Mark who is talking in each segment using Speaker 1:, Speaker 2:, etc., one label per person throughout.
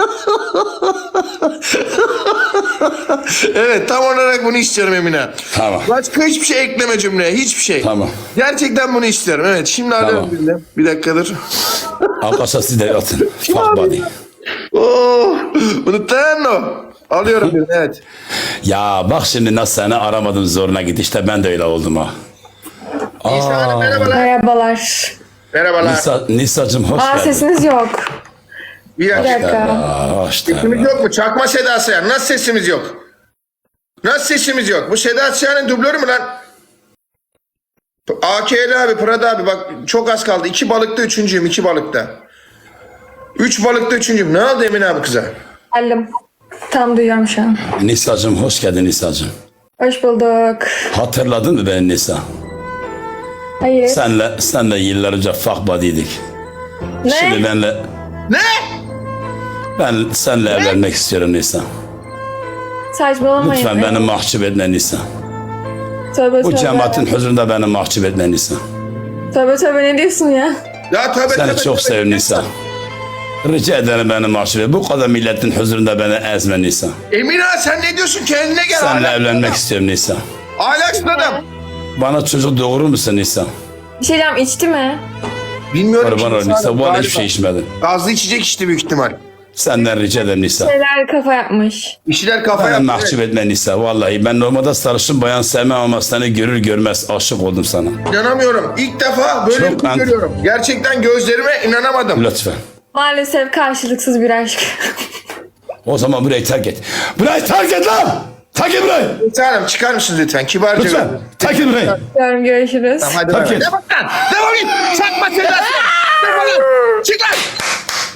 Speaker 1: evet tam olarak bunu istiyorum Emine.
Speaker 2: Tamam.
Speaker 1: Başka hiçbir şey ekleme cümleye. Hiçbir şey.
Speaker 2: Tamam.
Speaker 1: Gerçekten bunu istiyorum. Evet şimdi alıyorum
Speaker 2: Tamam.
Speaker 1: birini. Bir dakikadır.
Speaker 2: Arkadaşlar siz de atın. Fuck body.
Speaker 1: Oo, unuttun mu? Alıyorum birini evet.
Speaker 2: Ya bak şimdi nasıl seni aramadım zoruna gitti. İşte ben de öyle oldum ha.
Speaker 1: Nisa Hanım merhabalar.
Speaker 3: Merhabalar.
Speaker 1: Merhabalar.
Speaker 2: Nisa, Nisa'cım hoş
Speaker 3: Aa
Speaker 2: geldin.
Speaker 3: sesiniz yok.
Speaker 1: Bir
Speaker 3: Bir
Speaker 1: dakika. Sesimiz yok mu? Çakma Seda Sayan. Nasıl sesimiz yok? Nasıl sesimiz yok? Bu Seda Sayan'ın dublörü mü lan? AKL abi, Prada abi bak çok az kaldı. İki balıkta üçüncüyüm, iki balıkta. Üç balıkta üçüncüyüm. Ne oldu Emin abi kıza?
Speaker 3: Geldim. Tam duyuyorum şu an.
Speaker 2: Nisa'cım hoş geldin Nisa'cım.
Speaker 3: Hoş bulduk.
Speaker 2: Hatırladın mı beni Nisa?
Speaker 3: Hayır.
Speaker 2: Senle, senle yıllar önce fuck body'ydik.
Speaker 3: ne?
Speaker 2: Şimdi benle,
Speaker 1: Ne?
Speaker 2: Ben seninle evlenmek istiyorum Nisa.
Speaker 3: Saçmalamayın.
Speaker 2: Lütfen
Speaker 3: be.
Speaker 2: beni mahcup etme Nisa.
Speaker 3: Tövbe
Speaker 2: Bu
Speaker 3: tövbe.
Speaker 2: cemaatin huzurunda beni mahcup etme Nisa.
Speaker 3: Tövbe tövbe ne diyorsun ya?
Speaker 1: Ya tövbe
Speaker 2: Seni
Speaker 1: tövbe,
Speaker 2: çok
Speaker 1: tövbe.
Speaker 2: seviyorum Nisa. Rica ederim beni mahcup et. Bu kadar milletin huzurunda beni ezme Nisa.
Speaker 1: Emine sen ne diyorsun? Kendine gel.
Speaker 2: Seninle
Speaker 1: Ahlaksız
Speaker 2: evlenmek
Speaker 1: adam.
Speaker 2: istiyorum Nisa.
Speaker 1: Ahlaksız adam.
Speaker 2: Bana çocuk doğurur musun Nisa?
Speaker 3: Bir şey diyeceğim içti mi?
Speaker 1: Bilmiyorum.
Speaker 2: Kurban ol
Speaker 1: ki,
Speaker 2: Nisa. Vallahi
Speaker 1: galiba.
Speaker 2: hiçbir şey içmedin.
Speaker 1: Gazlı içecek içti büyük ihtimal.
Speaker 2: Senden rica ederim Nisa.
Speaker 3: Şeyler kafa yapmış.
Speaker 1: İşler kafa
Speaker 2: Beni
Speaker 1: yaptı.
Speaker 2: mahcup etme Nisa. Vallahi ben normalde sarışın bayan sevmem ama seni görür görmez aşık oldum sana.
Speaker 1: İnanamıyorum. İlk defa böyle
Speaker 2: Çok
Speaker 1: bir şey
Speaker 2: ant-
Speaker 1: görüyorum. Gerçekten gözlerime inanamadım.
Speaker 2: Lütfen.
Speaker 3: Maalesef karşılıksız bir aşk.
Speaker 2: O zaman burayı terk et. Burayı terk et lan! Terk et burayı!
Speaker 1: Hanım çıkar mısınız lütfen? Kibarca.
Speaker 2: Lütfen. Terk et burayı.
Speaker 3: Görüm görüşürüz.
Speaker 1: Tamam, hadi
Speaker 2: Terk
Speaker 1: bay bay.
Speaker 2: et.
Speaker 1: Defol lan! Defol git! Çakma Seda! Defol lan! Çık lan!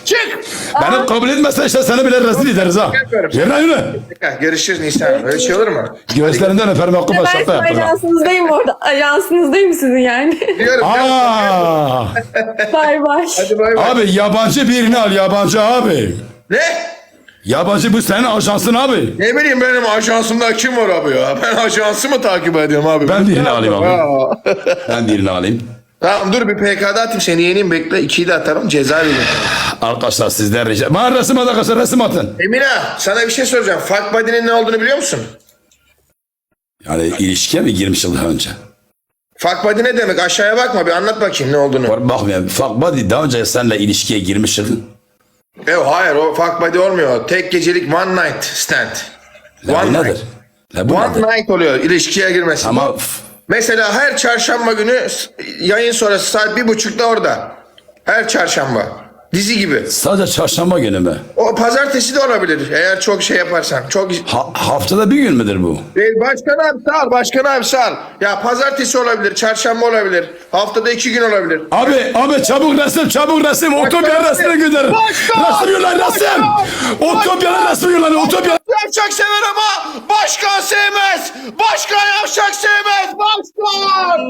Speaker 1: Çık!
Speaker 2: Beni kabul etmezsen işte seni bile rezil ederiz ha.
Speaker 1: Yapıyorum.
Speaker 2: Yürü
Speaker 1: Görüşürüz Nisan. Öyle şey olur mu?
Speaker 2: Gözlerinden öperim aklıma
Speaker 3: Ben
Speaker 2: şaka
Speaker 3: sizin
Speaker 2: yaptım ha.
Speaker 3: ajansınızdayım orada. Ajansınızdayım sizin yani.
Speaker 1: Biliyorum.
Speaker 2: Aa,
Speaker 3: bay bay.
Speaker 1: Hadi bay bay.
Speaker 2: abi yabancı birini al yabancı abi.
Speaker 1: Ne?
Speaker 2: Yabancı bu senin ajansın abi.
Speaker 1: Ne bileyim benim ajansımda kim var abi ya? Ben ajansı mı takip ediyorum abi?
Speaker 2: Ben birini alayım abi. Ben birini alayım.
Speaker 1: Tamam dur bir PK'da atayım seni yeneyim bekle. İkiyi de atarım ceza veririm.
Speaker 2: Arkadaşlar sizden rica. Bana resim at arkadaşlar resim atın.
Speaker 1: Emine sana bir şey soracağım. Fuck body'nin ne olduğunu biliyor musun?
Speaker 2: Yani ilişkiye mi girmişim daha önce?
Speaker 1: Fuck body ne demek? Aşağıya bakma bir anlat bakayım ne olduğunu.
Speaker 2: Var bakmayayım. Fuck buddy daha önce seninle ilişkiye girmişsin.
Speaker 1: Yok hayır o fuck body olmuyor. Tek gecelik one night stand.
Speaker 2: La
Speaker 1: One
Speaker 2: bu
Speaker 1: night.
Speaker 2: nedir? La bu
Speaker 1: One
Speaker 2: nedir?
Speaker 1: night oluyor ilişkiye girmesi.
Speaker 2: Ama
Speaker 1: Mesela her çarşamba günü yayın sonrası saat bir buçukta orada. Her çarşamba. Dizi gibi.
Speaker 2: sadece çarşamba günü mü?
Speaker 1: O pazartesi de olabilir eğer çok şey yaparsan. Çok
Speaker 2: Ha- haftada bir gün müdür bu?
Speaker 1: Değil, başkan abi sağ ol, başkan abi sağ ol. Ya pazartesi olabilir, çarşamba olabilir. Haftada iki gün olabilir.
Speaker 2: Abi abi çabuk resim çabuk resim otopya resmini gönderin.
Speaker 1: Başkan!
Speaker 2: Resim yollayın resim. Otopya resmi yollayın otopya.
Speaker 1: Yavşak sever ama başkan sevmez. Başkan yavşak sevmez. Başkan!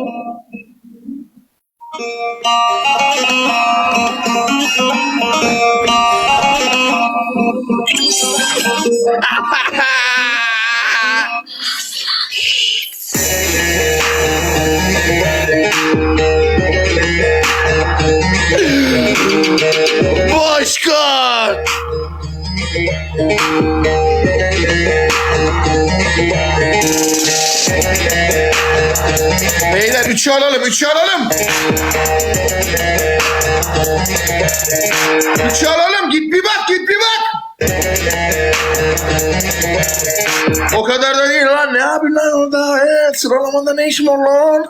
Speaker 1: Başkan! Beyler üçü alalım, üçü alalım. Üçü alalım, git bir bak, git değil lan, orada? Evet, sıralamada ne işim var lan?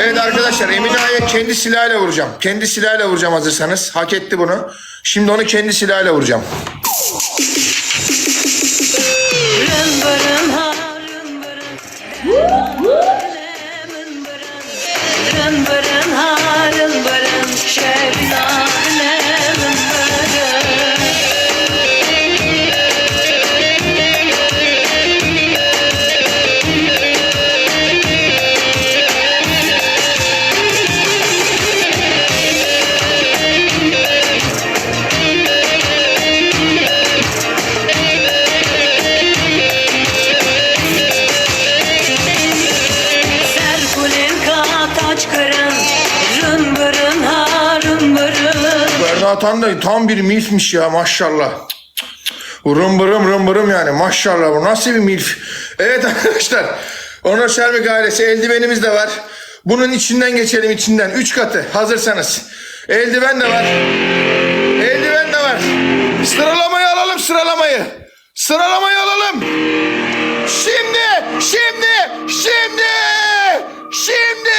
Speaker 1: Evet arkadaşlar Emine Ağa'ya kendi silahıyla vuracağım. Kendi silahıyla vuracağım hazırsanız. Hak etti bunu. Şimdi onu kendi silahıyla vuracağım.
Speaker 4: Rın bırın bırın Rın bırın ha
Speaker 1: atan da tam bir milfmiş ya maşallah. Rım bırım rım bırım yani maşallah bu nasıl bir milf. Evet arkadaşlar Onur Şermik ailesi eldivenimiz de var. Bunun içinden geçelim içinden. Üç katı hazırsanız. Eldiven de var. Eldiven de var. Sıralamayı alalım sıralamayı. Sıralamayı alalım. Şimdi, şimdi, şimdi, şimdi.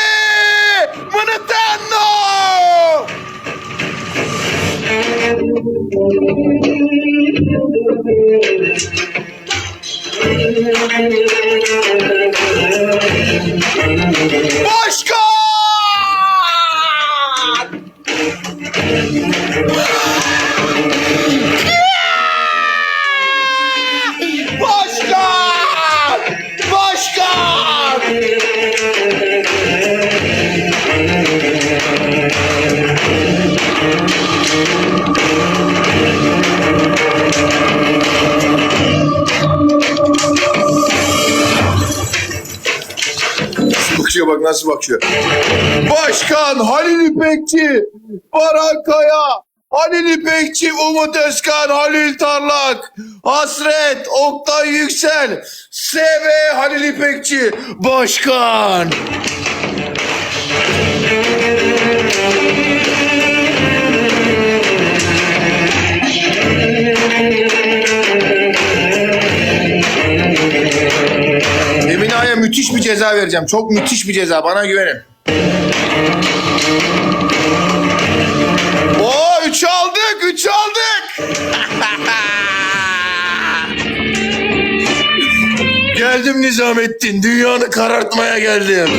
Speaker 1: Mınıtanno. Başkan! Nasıl bakıyor. Başkan Halil İpekçi, Baran Kaya, Halil İpekçi, Umut Özkan, Halil Tarlak, Hasret, Oktay Yüksel, SV Halil İpekçi, Başkan. Müthiş bir ceza vereceğim. Çok müthiş bir ceza. Bana güvenin. Oo 3 aldık. 3 aldık. geldim Nizamettin. Dünyanı karartmaya geldim.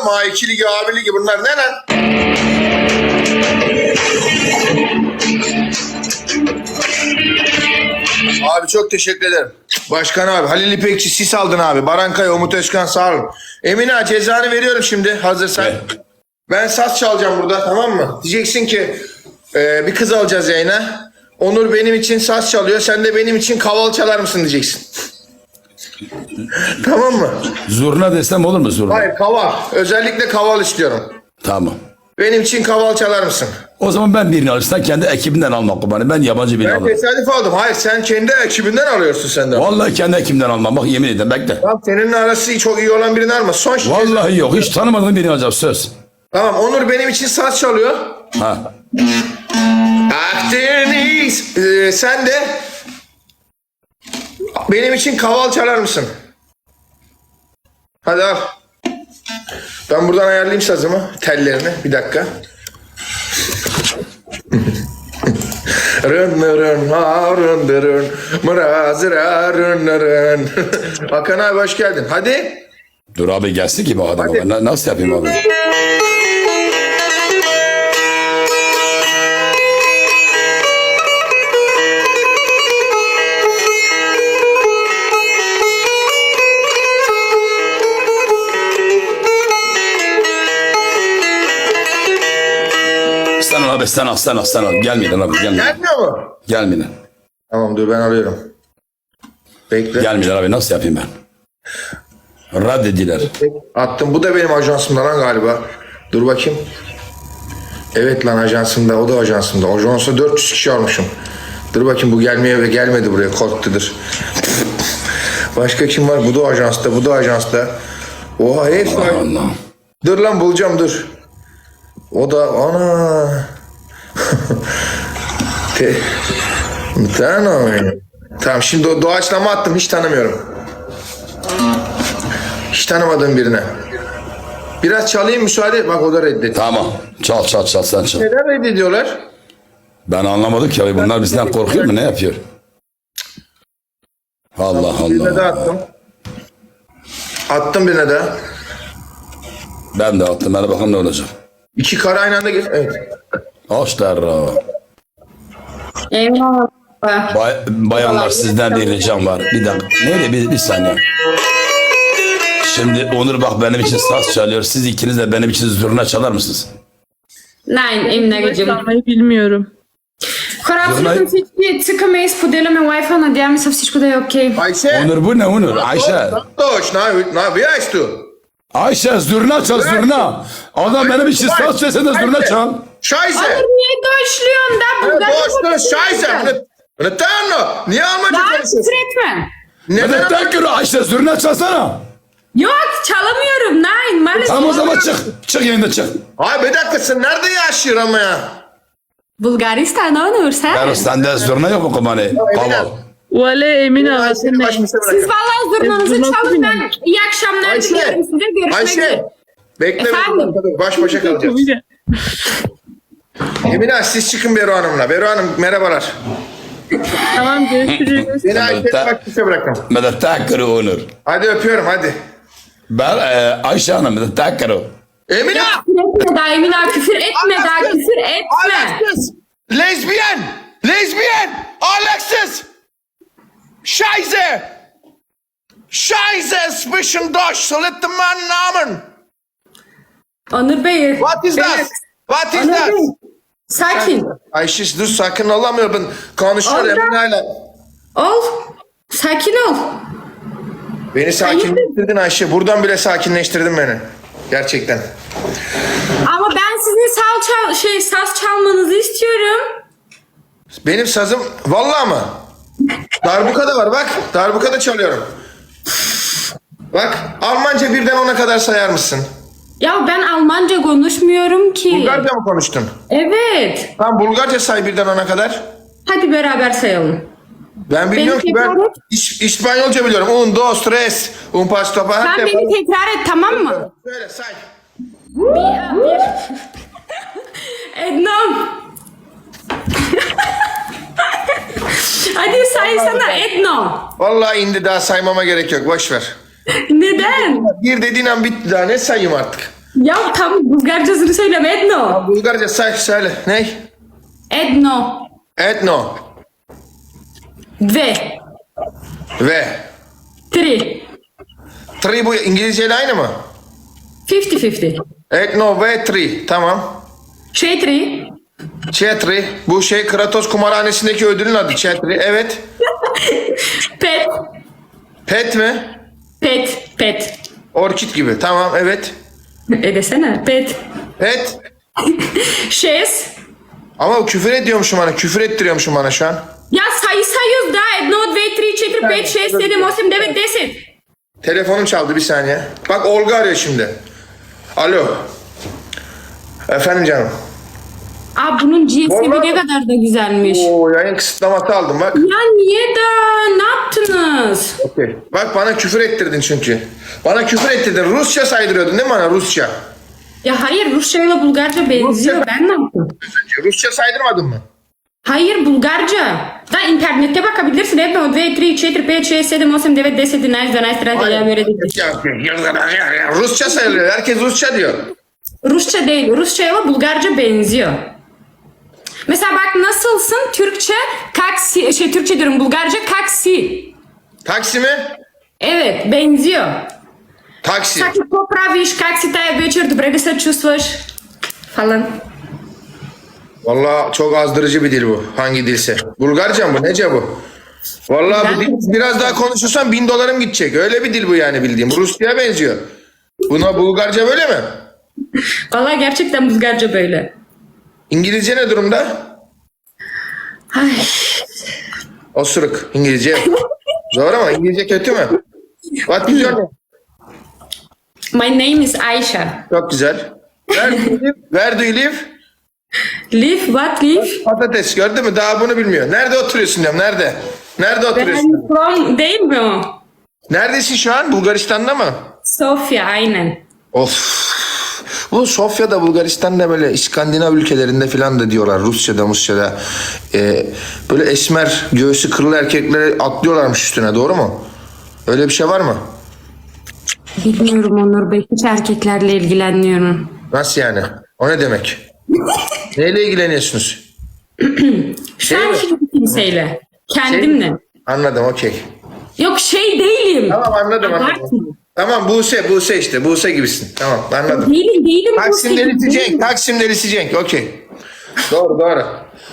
Speaker 1: Alalım. A2 ligi, A1 ligi bunlar ne lan? Abi çok teşekkür ederim. Başkan abi Halil İpekçi sis aldın abi. Barankaya Umut Özkan sağ olun. Emine cezanı veriyorum şimdi hazırsan.
Speaker 2: Evet.
Speaker 1: Ben saz çalacağım burada tamam mı? Diyeceksin ki e, bir kız alacağız yayına. Onur benim için saz çalıyor. Sen de benim için kaval çalar mısın diyeceksin. tamam mı?
Speaker 2: Zurna desem olur mu zurna?
Speaker 1: Hayır kaval. Özellikle kaval istiyorum.
Speaker 2: Tamam.
Speaker 1: Benim için kaval çalar mısın?
Speaker 2: O zaman ben birini alırsan kendi ekibinden almak kurbanı. Ben yabancı birini
Speaker 1: Ben
Speaker 2: alırım.
Speaker 1: tesadüf aldım. Hayır sen kendi ekibinden alıyorsun sen de.
Speaker 2: Vallahi kendi ekibimden almam. Bak yemin ederim bekle.
Speaker 1: Tamam seninle arası çok iyi olan birini alma. Son şey.
Speaker 2: Vallahi yok. Hiç tanımadığım birini alacağım söz.
Speaker 1: Tamam Onur benim için saz çalıyor.
Speaker 2: Ha.
Speaker 1: Akdeniz. Ee, sen de benim için kaval çalar mısın? Hadi al. Ben buradan ayarlayayım sazımı, tellerini. Bir dakika. Rın rın ha rın rın mırazıra rın rın. Hakan abi hoş geldin. Hadi.
Speaker 2: Dur abi gelsin ki bu adam. Nasıl yapayım abi? Abi sen al sen al sen al. Gelmeyin abi gelmeyin.
Speaker 1: Gelmiyor mu?
Speaker 2: Gelmeyin.
Speaker 1: Tamam dur ben alıyorum. Bekle.
Speaker 2: Gelmeyin abi nasıl yapayım ben? Reddediler.
Speaker 1: Attım. Bu da benim ajansımda lan galiba. Dur bakayım. Evet lan ajansımda. O da ajansımda. Ajansa 400 kişi almışım. Dur bakayım bu gelmeye ve gelmedi buraya. Korktudur. Başka kim var? Bu da ajansta. Bu da ajansta. Oha hepsi var.
Speaker 2: Allah.
Speaker 1: Dur lan bulacağım dur. O da ana. Te... Tamam. Şimdi o doğaçlama attım. Hiç tanımıyorum. Hiç tanımadığım birine. Biraz çalayım müsaade. Bak o da reddetti.
Speaker 2: Tamam. Çal çal çal sen çal.
Speaker 1: Neden reddediyorlar?
Speaker 2: Ben anlamadım ki abi bunlar bizden korkuyor mu ne yapıyor? Allah
Speaker 1: Birine de
Speaker 2: Allah.
Speaker 1: attım. Attım birine de.
Speaker 2: Ben de attım. Hadi bakalım ne olacak.
Speaker 1: İki kara aynı anda gir. Evet.
Speaker 2: Hoşlar.
Speaker 3: Eyvallah.
Speaker 2: Bay, bayanlar sizden bir ricam var. Bir dakika. Neydi bir, bir saniye. Şimdi Onur bak benim için saz çalıyor. Siz ikiniz de benim için zurna çalar mısınız?
Speaker 5: Nein, eben
Speaker 6: Çalmayı bilmiyorum.
Speaker 5: Zurnayı- Korapsızın seçtiği tıkamayız pudeleme Wi-Fi na diğer misaf seçkuda yok ki.
Speaker 1: Ayşe.
Speaker 2: Onur bu ne Onur? Ayşe.
Speaker 1: Santoş, na, na.
Speaker 2: Ayşe zurna çal zurna. Adam benim için saz çalsın da zurna çal.
Speaker 1: Scheiße.
Speaker 5: Niye Deutschluyorum da Bulgarca
Speaker 1: doş, Scheiße. Tanrı. Niye Almanca
Speaker 5: Daha
Speaker 1: konuşuyorsun?
Speaker 5: küfür etme.
Speaker 1: Neden?
Speaker 2: Tekrar Ayşe zurna çalsana.
Speaker 5: Yok çalamıyorum. Nein maalesef.
Speaker 2: Tamam o zaman çık. Çık yayında çık.
Speaker 1: Ay bir dakika sen nerede yaşıyor ama ya?
Speaker 5: Bulgaristan Onur sen.
Speaker 2: Sende zurna yok mu kumani? Kaval.
Speaker 6: Vale
Speaker 1: seni baş
Speaker 6: sen
Speaker 1: başa
Speaker 5: Siz valla zurnanızı çalın ben iyi akşamlar diliyorum size. Görüşmek üzere.
Speaker 1: Ayşe. Bekle
Speaker 5: Efendim?
Speaker 1: Baş başa kalacağız. Emine siz çıkın Beru Hanım'la. Beru Hanım merhabalar.
Speaker 6: Tamam görüşürüz.
Speaker 1: Beni baş başa bırakın.
Speaker 2: Mede tekrar Onur.
Speaker 1: Hadi öpüyorum hadi.
Speaker 2: Ben e, Ayşe Hanım mede tekrar.
Speaker 1: Emine!
Speaker 5: Küfür etme daha Emin abi küfür etme daha küfür etme.
Speaker 1: Alexis! Lesbian! Lesbian! Alexis! Scheiße! Scheiße zwischen Deutsch, sollte man Namen!
Speaker 5: Onur Bey.
Speaker 1: What is that? What is
Speaker 5: Onur
Speaker 1: that?
Speaker 5: Sakin.
Speaker 1: Ayşe dur sakin olamıyor ben konuşuyor
Speaker 5: Allah.
Speaker 1: Emine'yle.
Speaker 5: Ol. Sakin ol.
Speaker 1: Beni sakinleştirdin Ayşe. Buradan bile sakinleştirdin beni. Gerçekten.
Speaker 5: Ama ben sizin sal çal şey saz çalmanızı istiyorum.
Speaker 1: Benim sazım vallahi mı? Darbuka da var bak. Darbuka da çalıyorum. Bak Almanca birden ona kadar sayar mısın?
Speaker 5: Ya ben Almanca konuşmuyorum ki.
Speaker 1: Bulgarca mı konuştun?
Speaker 5: Evet.
Speaker 1: Tamam Bulgarca say birden ona kadar.
Speaker 5: Hadi beraber sayalım.
Speaker 1: Ben bilmiyorum ki ben
Speaker 5: et.
Speaker 1: İş- İspanyolca biliyorum. Un, dos, tres, un pasto para.
Speaker 5: Sen beni tekrar et tamam mı?
Speaker 1: Söyle say.
Speaker 5: Bir, bir. Ednom. Hadi saysana Ednom.
Speaker 1: Vallahi indi daha saymama gerek yok. Boş ver.
Speaker 5: Neden?
Speaker 1: Bir dediğin an bitti daha. Ne sayayım artık?
Speaker 5: Ya tam Bulgarcasını söyleme Edno.
Speaker 1: Bulgarca say söyle. Ne?
Speaker 5: Edno.
Speaker 1: Etno.
Speaker 5: Ve.
Speaker 1: Ve.
Speaker 5: Tri.
Speaker 1: Tri bu İngilizceyle aynı mı?
Speaker 5: 50-50.
Speaker 1: Etno ve tri. Tamam.
Speaker 5: Çetri.
Speaker 1: Chetri. Bu şey Kratos kumarhanesindeki ödülün adı Chetri. Evet.
Speaker 5: Pet.
Speaker 1: Pet mi?
Speaker 5: Pet. Pet.
Speaker 1: Orkid gibi. Tamam evet.
Speaker 5: E desene. Pet.
Speaker 1: Pet.
Speaker 5: Şes.
Speaker 1: Ama o küfür ediyormuşum bana. Küfür ettiriyormuşum bana şu an.
Speaker 5: Ya sayı sayıyoruz da. Edno, 2, 3, 4, 5, 6, 7, 8, 9, 10.
Speaker 1: Telefonum çaldı bir saniye. Bak Olga arıyor şimdi. Alo. Efendim canım.
Speaker 5: Aa bunun GSM'i
Speaker 1: Vallahi-
Speaker 5: ne kadar da güzelmiş.
Speaker 1: Oo yayın kısıtlaması aldım bak.
Speaker 5: Ya niye da? Ne yaptınız?
Speaker 1: Okey. Bak bana küfür ettirdin çünkü. Bana küfür ettirdin. Rusça saydırıyordun değil mi bana Rusça?
Speaker 5: Ya hayır Rusça ile Bulgarca benziyor. Ben ne yaptım?
Speaker 1: Rusça saydırmadın mı?
Speaker 5: Hayır Bulgarca. Da internette bakabilirsin. Edno, 2, 3, 4, 5, 6, 7, 8, 9, 10, 11, 12, 13, ya böyle değil.
Speaker 1: Ya, Rusça sayılıyor. Herkes Rusça diyor.
Speaker 5: Rusça değil. Rusça ile Bulgarca benziyor. Mesela bak nasılsın? Türkçe kaksi, şey Türkçe diyorum Bulgarca kaksi.
Speaker 1: Taksi mi?
Speaker 5: Evet benziyor.
Speaker 1: Taksi.
Speaker 5: Как поправишь, как си тая вечер, добре ли се чувстваш? Falan.
Speaker 1: Vallahi çok azdırıcı bir dil bu. Hangi dilse. Bulgarca mı bu? Nece bu? Vallahi bu dil biraz daha konuşursan bin dolarım gidecek. Öyle bir dil bu yani bildiğim. Rusça'ya benziyor. Buna Bulgarca böyle mi?
Speaker 5: Valla gerçekten Bulgarca böyle.
Speaker 1: İngilizce ne durumda?
Speaker 5: Ay.
Speaker 1: Osuruk. İngilizce. Zor ama İngilizce kötü mü? What is your name?
Speaker 5: My name is Aisha.
Speaker 1: Çok güzel. Where do you live? Where do you live?
Speaker 5: Live, what live?
Speaker 1: Patates gördün mü? Daha bunu bilmiyor. Nerede oturuyorsun diyorum. Nerede? Nerede oturuyorsun?
Speaker 5: I'm from değil mi o?
Speaker 1: Neredesin şu an? Bulgaristan'da mı?
Speaker 5: Sofia aynen.
Speaker 1: Of. Bu Sofya'da Bulgaristan'da böyle İskandinav ülkelerinde filan da diyorlar Rusça'da Musça'da Ee, böyle esmer göğsü kırılı erkeklere atlıyorlarmış üstüne doğru mu? Öyle bir şey var mı?
Speaker 5: Bilmiyorum Onur Bey. Hiç erkeklerle ilgilenmiyorum.
Speaker 1: Nasıl yani? O ne demek? Neyle ilgileniyorsunuz?
Speaker 5: Şu an hiçbir kimseyle. Kendimle.
Speaker 1: Anladım okey.
Speaker 5: Yok şey değilim.
Speaker 1: Tamam anladım anladım. Tamam Buse Buse işte Buse gibisin. Tamam anladım.
Speaker 5: Değilim değilim.
Speaker 1: Taksim delisi
Speaker 5: değilim.
Speaker 1: Cenk. Taksim delisi Cenk. Okey. doğru doğru.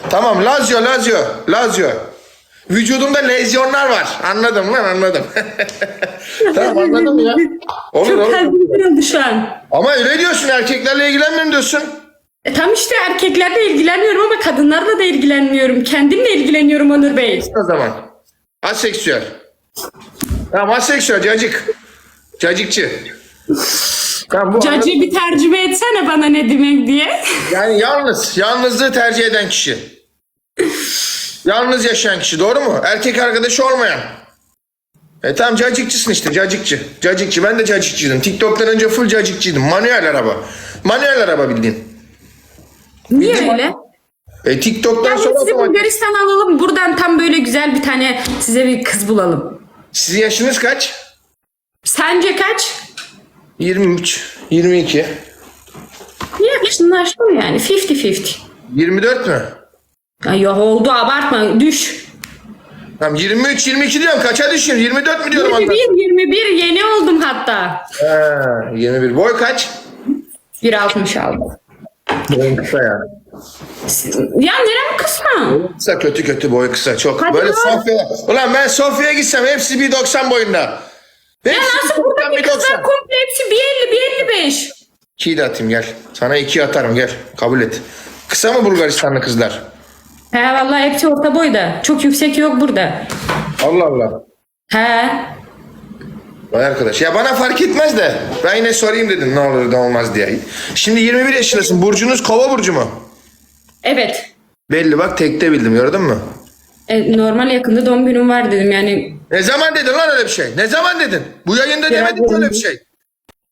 Speaker 1: Tamam Lazio Lazio Lazio. Vücudumda lezyonlar var. Anladım lan anladım. tamam anladım ya. Olur
Speaker 5: Çok
Speaker 1: olur.
Speaker 5: kalbim kırıldı şu an.
Speaker 1: Ama öyle diyorsun erkeklerle ilgilenmiyorum diyorsun.
Speaker 5: E, tam işte erkeklerle ilgilenmiyorum ama kadınlarla da ilgilenmiyorum. Kendimle ilgileniyorum Onur Bey.
Speaker 1: O zaman. Aseksüel. Tamam aseksüel cacık. Cacıkçı. Tamam bu
Speaker 5: Cacı bir tercüme etsene bana ne demek diye.
Speaker 1: Yani yalnız, yalnızlığı tercih eden kişi. Yalnız yaşayan kişi doğru mu? Erkek arkadaşı olmayan. E tamam cacıkçısın işte cacıkçı. Cacıkçı ben de cacıkçıydım. TikTok'tan önce full cacıkçıydım. Manuel araba. Manuel araba bildiğin.
Speaker 5: Niye öyle?
Speaker 1: E TikTok'tan
Speaker 5: Ya
Speaker 1: sonra
Speaker 5: sizi
Speaker 1: otomatik.
Speaker 5: Bulgaristan alalım. Buradan tam böyle güzel bir tane size bir kız bulalım.
Speaker 1: Sizin yaşınız kaç?
Speaker 5: Sence kaç?
Speaker 1: 23, 22,
Speaker 5: Yaklaşınlaştım yani. 50-50.
Speaker 1: 24 mü?
Speaker 5: Ay ya oldu abartma. Düş.
Speaker 1: Tamam 23, 22 diyorum. Kaça düşüyorum? 24 mü diyorum?
Speaker 5: 21,
Speaker 1: anladım.
Speaker 5: 21 yeni oldum hatta.
Speaker 1: Ha, 21. Boy kaç?
Speaker 5: 1.60 aldım.
Speaker 1: Boyun kısa yani.
Speaker 5: Ya nerem kısma?
Speaker 1: Kısa kötü kötü boyu kısa çok.
Speaker 5: Hadi
Speaker 1: Böyle. Sofya. Ulan ben Sofya'ya gitsem hepsi 1.90 boyunda. Hepsi
Speaker 5: Nasıl buradaki kızlar
Speaker 1: 1.90.
Speaker 5: komple hepsi 1.50 1.55.
Speaker 1: İkiyi de atayım gel. Sana iki atarım gel. Kabul et. Kısa mı Bulgaristanlı kızlar?
Speaker 5: He vallahi hepsi orta boyda. Çok yüksek yok burada.
Speaker 1: Allah Allah.
Speaker 5: He.
Speaker 1: Vay arkadaş. Ya bana fark etmez de. Ben yine sorayım dedim ne olur da olmaz diye. Şimdi 21 yaşındasın. Burcunuz kova burcu mu?
Speaker 5: Evet.
Speaker 1: Belli bak tekte bildim gördün mü?
Speaker 5: E, normal yakında doğum günüm var dedim yani.
Speaker 1: Ne zaman dedin lan öyle bir şey? Ne zaman dedin? Bu yayında
Speaker 5: Ya
Speaker 1: demedin öyle bir şey.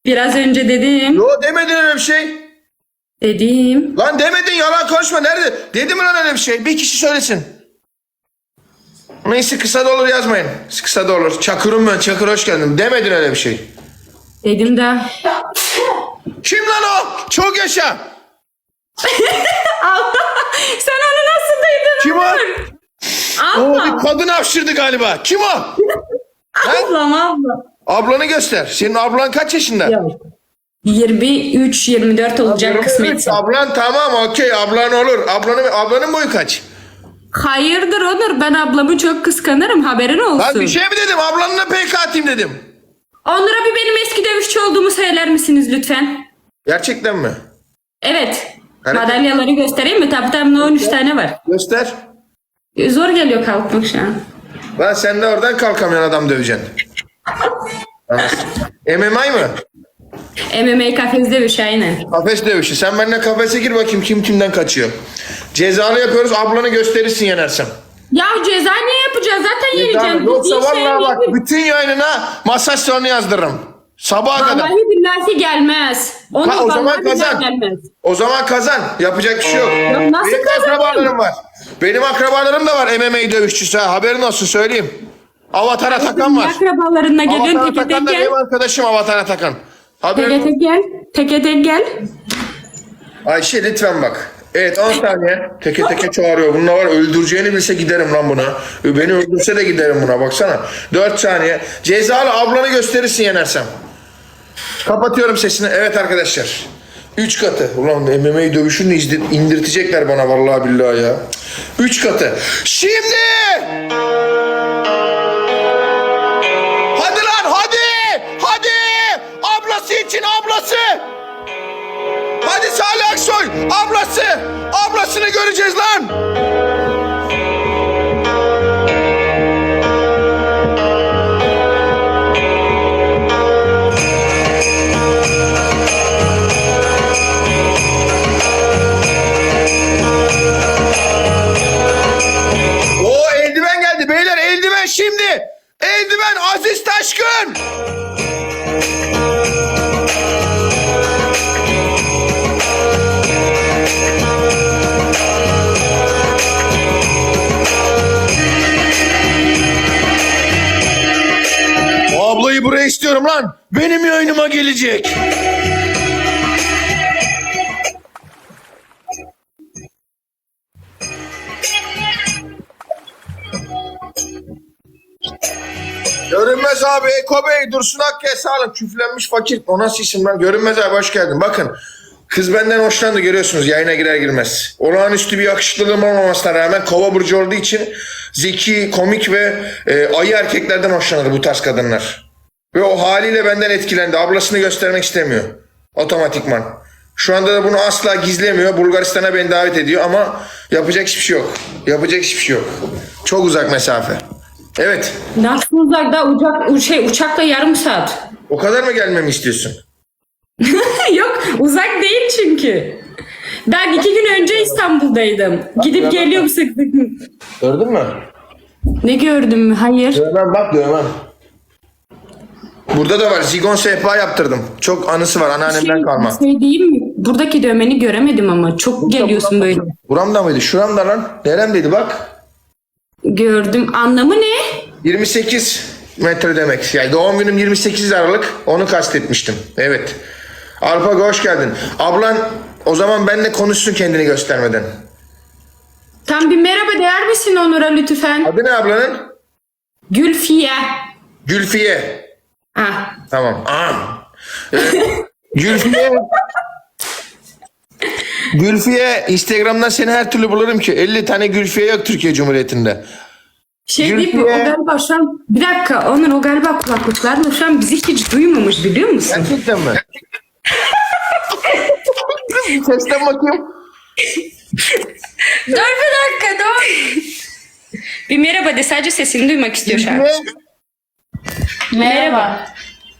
Speaker 5: Biraz önce dedim.
Speaker 1: Yo demedin öyle bir şey.
Speaker 5: Dedim.
Speaker 1: Lan demedin yalan konuşma nerede? Dedim mi lan öyle bir şey? Bir kişi söylesin. Neyse kısa da olur yazmayın. Kısa da olur. Çakır'ım ben. Çakır hoş geldin. Demedin öyle bir şey.
Speaker 5: Dedim da.
Speaker 1: Kim lan o? Çok yaşa.
Speaker 5: Sen onu nasıl duydun?
Speaker 1: Kim o?
Speaker 5: Onur?
Speaker 1: Oo,
Speaker 5: Ablam.
Speaker 1: bir kadın hapşırdı galiba. Kim o?
Speaker 5: Ablam ablam.
Speaker 1: Ablanı göster. Senin ablan kaç yaşında?
Speaker 5: 23-24 olacak kısmetse.
Speaker 1: Ablan tamam okey ablan olur. Ablanın, ablanın boyu kaç?
Speaker 5: Hayırdır Onur ben ablamı çok kıskanırım haberin olsun.
Speaker 1: Lan bir şey mi dedim? Ablanla PK atayım dedim.
Speaker 5: Onur'a bir benim eski dövüşçü olduğumu söyler misiniz lütfen?
Speaker 1: Gerçekten mi?
Speaker 5: Evet.
Speaker 1: Evet.
Speaker 5: Madalyaları göstereyim mi? Tabii tabii 13 tane var.
Speaker 1: Göster.
Speaker 5: Zor geliyor kalkmak şu an.
Speaker 1: Lan sen de oradan kalkamıyorsun adam döveceksin. MMA mı?
Speaker 5: MMA kafes dövüşü aynen.
Speaker 1: Kafes dövüşü. Sen benimle kafese gir bakayım kim kimden kaçıyor. Cezalı yapıyoruz ablanı gösterirsin yenersem.
Speaker 5: Ya ceza niye yapacağız? Zaten yeneceğim.
Speaker 1: Yoksa
Speaker 5: şey
Speaker 1: vallahi bak
Speaker 5: değil.
Speaker 1: bütün yayınına masaj salonu yazdırırım. Sabaha kadar.
Speaker 5: Vallahi billahi gelmez. Onur
Speaker 1: Ha, o zaman
Speaker 5: vallahi
Speaker 1: kazan.
Speaker 5: gelmez.
Speaker 1: O zaman kazan. Yapacak bir şey yok.
Speaker 5: Ya nasıl
Speaker 1: Benim
Speaker 5: kazanayım?
Speaker 1: var. Benim akrabalarım da var MMA dövüşçüsü. ha. Haberin olsun söyleyeyim. Avatar Atakan var.
Speaker 5: Akrabalarına
Speaker 1: Avatar
Speaker 5: geliyorsun teke
Speaker 1: Atakan
Speaker 5: tek
Speaker 1: da
Speaker 5: gel.
Speaker 1: benim arkadaşım Avatar Atakan. Haberin
Speaker 5: Teke tek gel. Teke tek gel.
Speaker 1: Ayşe lütfen bak. Evet 10 saniye. Teke teke çağırıyor. Bununla var öldüreceğini bilse giderim lan buna. Beni öldürse de giderim buna baksana. 4 saniye. Cezalı ablanı gösterirsin yenersem. Kapatıyorum sesini. Evet arkadaşlar. 3 katı. Ulan MMA dövüşünü izdi- indirtecekler bana vallahi billahi ya. 3 katı. Şimdi! Hadi lan hadi! Hadi! Ablası için ablası! Hadi Salih Aksoy ablası ablasını göreceğiz lan. Eldiven Aziz Taşkın. Ablayı buraya istiyorum lan. Benim yayınıma gelecek. Görünmez abi Eko Bey Dursun Akkaya sağ olun. Küflenmiş fakir. O nasıl isim lan? Görünmez abi hoş geldin. Bakın kız benden hoşlandı görüyorsunuz yayına girer girmez. Olağanüstü bir yakışıklılığım olmamasına rağmen kova burcu olduğu için zeki, komik ve e, ayı erkeklerden hoşlanır bu tarz kadınlar. Ve o haliyle benden etkilendi. Ablasını göstermek istemiyor. Otomatikman. Şu anda da bunu asla gizlemiyor. Bulgaristan'a beni davet ediyor ama yapacak hiçbir şey yok. Yapacak hiçbir şey yok. Çok uzak mesafe. Evet.
Speaker 5: Nasıl uzakta uçak, u- şey, uçakla yarım saat.
Speaker 1: O kadar mı gelmemi istiyorsun?
Speaker 5: Yok uzak değil çünkü. Ben iki gün önce İstanbul'daydım. Gidip geliyorum sık sık.
Speaker 1: Gördün mü?
Speaker 5: Ne gördün mü? Hayır.
Speaker 1: Dövmem bak dövmem. Burada da var. Zigon sehpa yaptırdım. Çok anısı var anneannemden kalma.
Speaker 5: Şey diyeyim mi? Buradaki dövmeni göremedim ama çok geliyorsun böyle.
Speaker 1: Buramda mıydı? Şuramda lan. Neremdeydi bak.
Speaker 5: Gördüm. Anlamı ne?
Speaker 1: 28 metre demek. Yani doğum günüm 28 Aralık. Onu kastetmiştim. Evet. Alpago hoş geldin. Ablan o zaman benimle konuşsun kendini göstermeden.
Speaker 5: Tam bir merhaba der misin Onur'a lütfen?
Speaker 1: Adı ne ablanın?
Speaker 5: Gülfiye.
Speaker 1: Gülfiye.
Speaker 5: Ah.
Speaker 1: Tamam. Aa. Ee, Gülfiye. Gülfiye Instagram'dan seni her türlü bulurum ki. 50 tane Gülfiye yok Türkiye Cumhuriyeti'nde.
Speaker 5: Şey değil mi? O
Speaker 1: Gülfiye.
Speaker 5: galiba şu an... Bir dakika Onur o galiba kulaklıklarla şu an bizi hiç duymamış biliyor musun?
Speaker 1: Gerçekten mi? Bir Sesten bakayım.
Speaker 5: Dur bir dakika dur. bir merhaba de sadece sesini duymak istiyor şu an.
Speaker 1: Gülfiye.
Speaker 5: Merhaba.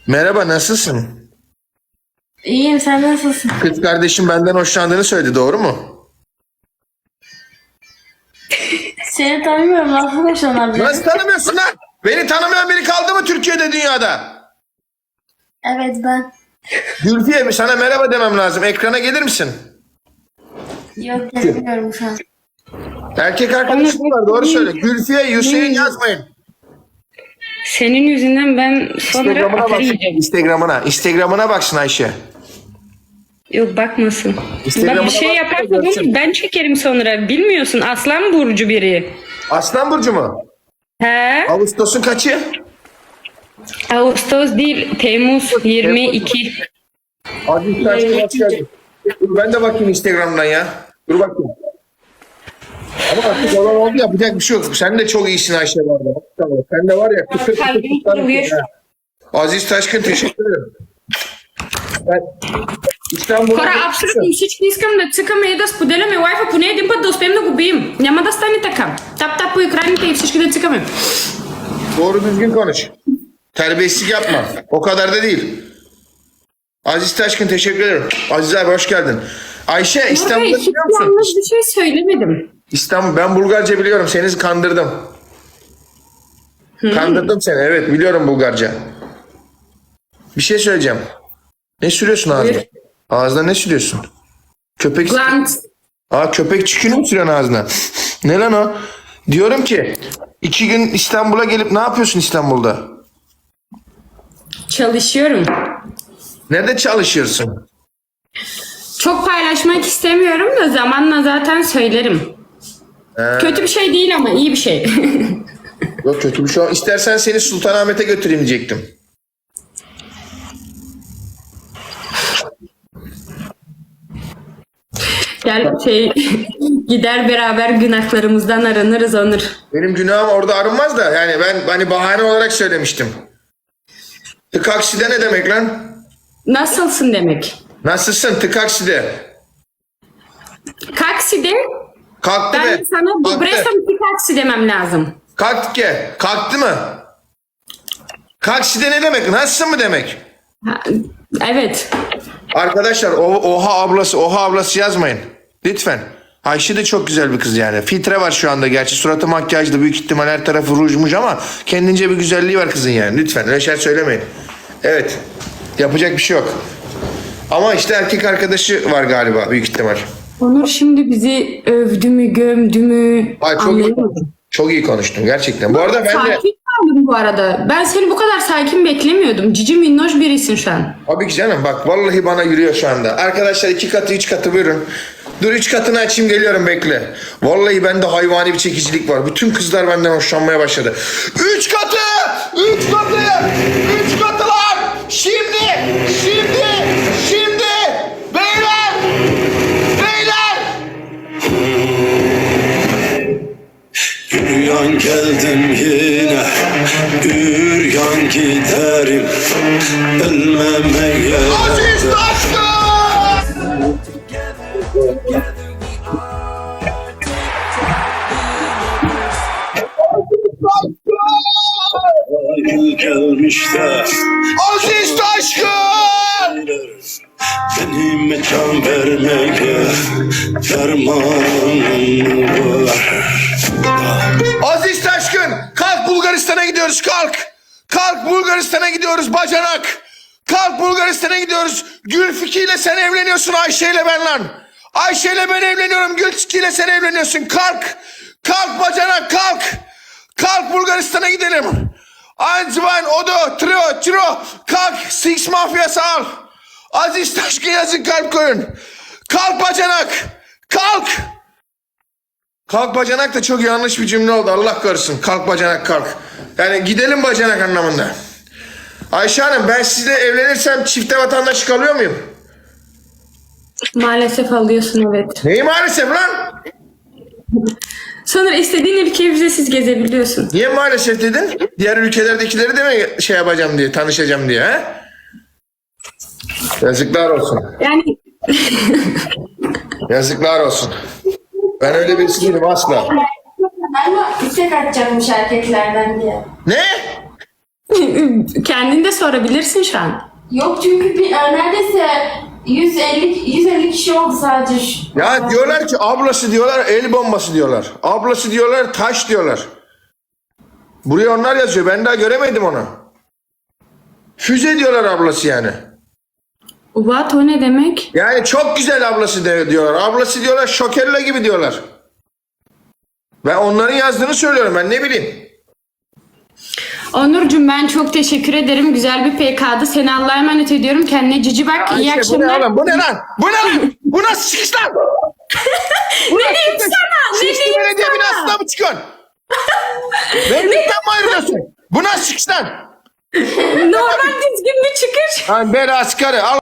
Speaker 1: Merhaba nasılsın?
Speaker 7: İyiyim sen nasılsın?
Speaker 1: Kız kardeşim benden hoşlandığını söyledi doğru mu?
Speaker 7: Seni tanımıyorum nasıl hoşlanabilirim?
Speaker 1: Nasıl tanımıyorsun lan? Beni tanımayan biri kaldı mı Türkiye'de dünyada?
Speaker 7: Evet ben.
Speaker 1: Gülfiye mi? Sana merhaba demem lazım. Ekrana gelir misin?
Speaker 7: Yok gelmiyorum şu an.
Speaker 1: Erkek arkadaşım var doğru söyle. Gülfiye Hüseyin yazmayın.
Speaker 5: Senin yüzünden ben sonra
Speaker 1: Instagram'ına baksın. Instagram'ına. Instagram'ına baksın Ayşe.
Speaker 5: Yok bakmasın. Bak bir şey yaparsa bunu ben çekerim sonra. Bilmiyorsun Aslan Burcu biri.
Speaker 1: Aslan Burcu mu?
Speaker 5: He?
Speaker 1: Ağustos'un kaçı?
Speaker 5: Ağustos değil Temmuz 22.
Speaker 1: Aziz Taşkın hoş geldin. Dur ben de bakayım Instagram'dan ya. Dur bakayım. Ama artık olan oldu yapacak bir şey yok. Sen de çok iyisin Ayşe var da. Tamam. Sen de var ya. kıtır ha. Aziz Taşkın teşekkür ederim. Ben.
Speaker 5: Хора, абсолютно всички искам да цъкаме и да споделяме лайфа поне един път да успеем да го бием. Няма да стане така. Тап-тап по екраните и всички да цъкаме.
Speaker 1: Doğru düzgün konuş. Terbiyesizlik yapma. O kadar da değil. Aziz Taşkın teşekkür ederim. Aziz abi hoş geldin. Ayşe
Speaker 5: Burada
Speaker 1: İstanbul'da
Speaker 5: hiç
Speaker 1: biliyor musun?
Speaker 5: yanlış bir şey söylemedim.
Speaker 1: İstanbul ben Bulgarca biliyorum. Seni kandırdım. Kandırdım seni. Evet biliyorum Bulgarca. Bir şey söyleyeceğim. Ne sürüyorsun ağzına?
Speaker 5: Buyur.
Speaker 1: Ağzına ne sürüyorsun? Köpek
Speaker 5: Glant.
Speaker 1: Aa köpek çükünü mü sürüyorsun ağzına? ne lan o? Diyorum ki iki gün İstanbul'a gelip ne yapıyorsun İstanbul'da?
Speaker 5: Çalışıyorum.
Speaker 1: Nerede çalışıyorsun?
Speaker 5: Çok paylaşmak istemiyorum da zamanla zaten söylerim. Kötü bir şey değil ama iyi bir şey.
Speaker 1: Yok kötü bir şey. İstersen seni Sultanahmet'e götüreyim diyecektim.
Speaker 5: Gel şey gider beraber günahlarımızdan aranırız Onur.
Speaker 1: Benim günahım orada arınmaz da yani ben hani bahane olarak söylemiştim. Tıkakside ne demek lan?
Speaker 5: Nasılsın demek.
Speaker 1: Nasılsın tıkakside?
Speaker 5: Kakside
Speaker 1: Kalktı
Speaker 5: ben
Speaker 1: be.
Speaker 5: sana
Speaker 1: Kalktı.
Speaker 5: Bresam kaksi demem lazım.
Speaker 1: Kalktı ki. Kalktı mı? Kalkside ne demek? Nasılsın mı demek?
Speaker 5: Ha, evet.
Speaker 1: Arkadaşlar o- oha ablası oha ablası yazmayın. Lütfen. Ayşe de çok güzel bir kız yani. Filtre var şu anda gerçi suratı makyajlı büyük ihtimal her tarafı rujmuş ama kendince bir güzelliği var kızın yani. Lütfen öyle şeyler söylemeyin. Evet. Yapacak bir şey yok. Ama işte erkek arkadaşı var galiba büyük ihtimal.
Speaker 5: Onur şimdi bizi övdü mü gömdü mü
Speaker 1: Ay çok iyi, çok iyi konuştun gerçekten. Bu arada ben de
Speaker 5: Sakin kaldım bu arada. Ben seni bu kadar sakin beklemiyordum. Cici minnoş birisin şu an.
Speaker 1: Abi ki canım bak vallahi bana yürüyor şu anda. Arkadaşlar iki katı üç katı buyurun. Dur üç katını açayım geliyorum bekle. Vallahi bende hayvani bir çekicilik var. Bütün kızlar benden hoşlanmaya başladı. Üç katı! İle ben lan. Ayşe ile ben evleniyorum Gülfiki ile sen evleniyorsun. Kalk. Kalk bacanak kalk. Kalk Bulgaristan'a gidelim. Anzvan, Odo, Trio, Trio. Kalk Six Mafyası al. Aziz Taşkın yazın kalp koyun. Kalk bacanak. Kalk. Kalk bacanak da çok yanlış bir cümle oldu. Allah korusun. Kalk bacanak kalk. Yani gidelim bacanak anlamında. Ayşe Hanım ben sizle evlenirsem çifte vatandaşlık alıyor muyum?
Speaker 5: Maalesef alıyorsun evet.
Speaker 1: Neyi maalesef lan?
Speaker 5: Sonra istediğin ülkeyi vizesiz gezebiliyorsun.
Speaker 1: Niye maalesef dedin? Diğer ülkelerdekileri de mi şey yapacağım diye, tanışacağım diye ha? Yazıklar olsun.
Speaker 5: Yani
Speaker 1: Yazıklar olsun. Ben öyle birisi değilim asla.
Speaker 7: Ama istek atacakmış erkeklerden diye.
Speaker 1: Ne?
Speaker 5: kendin de sorabilirsin şu an.
Speaker 7: Yok çünkü bir, e, neredeyse 150 150 kişi oldu sadece. şu-
Speaker 1: Ya diyorlar ki ablası diyorlar el bombası diyorlar. Ablası diyorlar taş diyorlar. Buraya onlar yazıyor. Ben daha göremedim onu. Füze diyorlar ablası yani.
Speaker 5: What o ne demek?
Speaker 1: Yani çok güzel ablası de, diyorlar. Ablası diyorlar şokerla gibi diyorlar. Ben onların yazdığını söylüyorum ben ne bileyim.
Speaker 5: Onurcuğum ben çok teşekkür ederim. Güzel bir PK'dı. Seni Allah'a emanet ediyorum. Kendine cici bak. İyi
Speaker 1: Ayşe, bu ne
Speaker 5: akşamlar.
Speaker 1: oğlum? Bu ne lan? Bu ne lan? Bu nasıl çıkış lan? Bu
Speaker 5: Ne diyeyim sana? Ne diyeyim
Speaker 1: Belediye
Speaker 5: sana?
Speaker 1: binasına mı çıkıyorsun? Memlükten mi ayrılıyorsun? Bu nasıl çıkış lan?
Speaker 5: Normal düzgün bir çıkış.
Speaker 1: Lan ben askarı al.